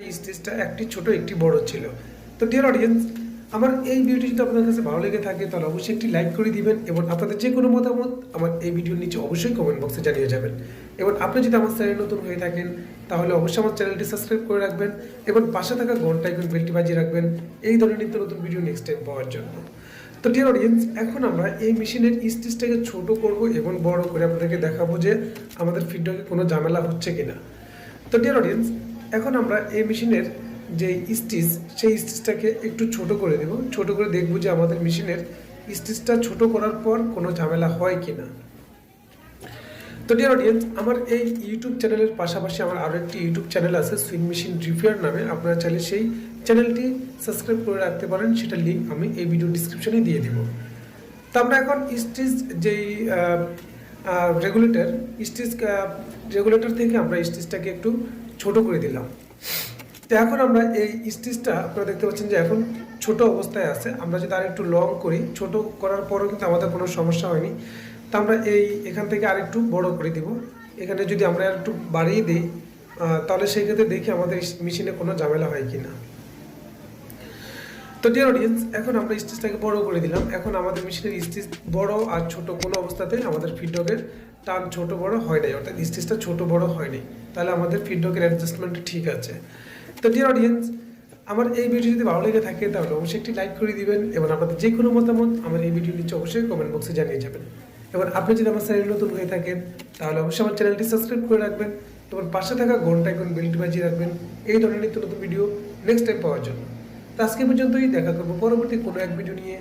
স্টেজটা একটি ছোট, একটি বড় ছিল। তো ডিয়ার অডিয়েন্স আমার এই ভিডিওটি যদি আপনার কাছে ভালো লেগে থাকে, তাহলে অবশ্যই একটি লাইক করে দিবেন এবং আপনাদের যে কোনো মতামত আমার এই ভিডিওর নিচে অবশ্যই কমেন্ট বক্সে জানিয়ে যাবেন। এবং আপনি যদি আমার চ্যানেল নতুন হয়ে থাকেন, তাহলে অবশ্যই আমার চ্যানেলটি সাবস্ক্রাইব করে রাখবেন এবং পাশে থাকা ঘণ্টা আইকন বেলটি বাজিয়ে রাখবেন। এই ধরনের নিত্য নতুন ভিডিও নেক্সট টাইম পাওয়ার জন্য। তো ডিয়ার অডিয়েন্স এখন আমরা এই মেশিনের স্টেজটাকে ছোট করব এবং বড় করে আপনাদেরকে দেখাবো যে আমাদের ফিডব্যাকে কোনো ঝামেলা হচ্ছে কিনা। তো ডিয়ার অডিয়েন্স এখন আমরা এই মেশিনের যে স্টিচ, সেই স্টিচটাকে একটু ছোট করে দেব। ছোট করে দেখব যে আমাদের মেশিনের স্টিচটা ছোট করার পর কোনো ঝামেলা হয় কিনা। তো ডিয়ার অডিয়েন্স আমার এই ইউটিউব চ্যানেলের পাশাপাশি আমার আরও একটি ইউটিউব চ্যানেল আছে সুইং মেশিন রিভিউয়ার নামে। আপনারা চাইলে সেই চ্যানেলটি সাবস্ক্রাইব করে রাখতে পারেন, সেটার লিঙ্ক আমি এই ভিডিও ডিসক্রিপশনে দিয়ে দেবো। তো আমরা এখন স্টিচ যেই রেগুলেটর স্টিচ রেগুলেটর থেকে আমরা স্টিচটাকে একটু ছোট করে দিলাম। তো এখন আমরা এই স্টিচটা আপনারা দেখতে পাচ্ছেন যে এখন ছোট অবস্থায় আছে। আমরা যদি আর একটু লং করি, ছোট করার পরও কিন্তু আমাদের কোনো সমস্যা হয়নি। তো আমরা এই এখান থেকে আর একটু বড় করে দিব। এখানে যদি আমরা একটু বাড়িয়ে দিই তাহলে সেই ক্ষেত্রে দেখি আমাদের মেশিনে কোনো ঝামেলা হয় কিনা। তো ডিয়ার অডিয়েন্স এখন আমরা স্টেজটাকে বড় করে দিলাম। এখন আমাদের মেশিনের স্টিচ বড় আর ছোট কোনো অবস্থাতে আমাদের ফিডডকের টান ছোট বড় হয় নাই, অর্থাৎ স্টেজটা ছোট বড় হয়নি তাহলে আমাদের ফিডডকের অ্যাডজাস্টমেন্ট ঠিক আছে। তো ডিয়ার অডিয়েন্স আমার এই ভিডিও যদি ভালো লেগে থাকে, তাহলে অবশ্যই একটি লাইক করে দিবেন এবং আপনাদের যে কোনো মতামত আমার এই ভিডিও নিচে অবশ্যই কমেন্ট বক্সে জানিয়ে যাবেন। এবং আপনি যদি আমার চ্যানেল নতুন হয়ে থাকেন, তাহলে অবশ্যই আমার চ্যানেলটি সাবস্ক্রাইব করে রাখবেন এবং পাশে থাকা ঘণ্টা এখন বেলটি বাজিয়ে রাখবেন। এই ধরনের নিত্য নতুন ভিডিও নেক্সট টাইম পাওয়ার জন্য। তো আজকে পর্যন্তই দেখা করব। পরবর্তী কোনো এক ভিডিও নিয়ে।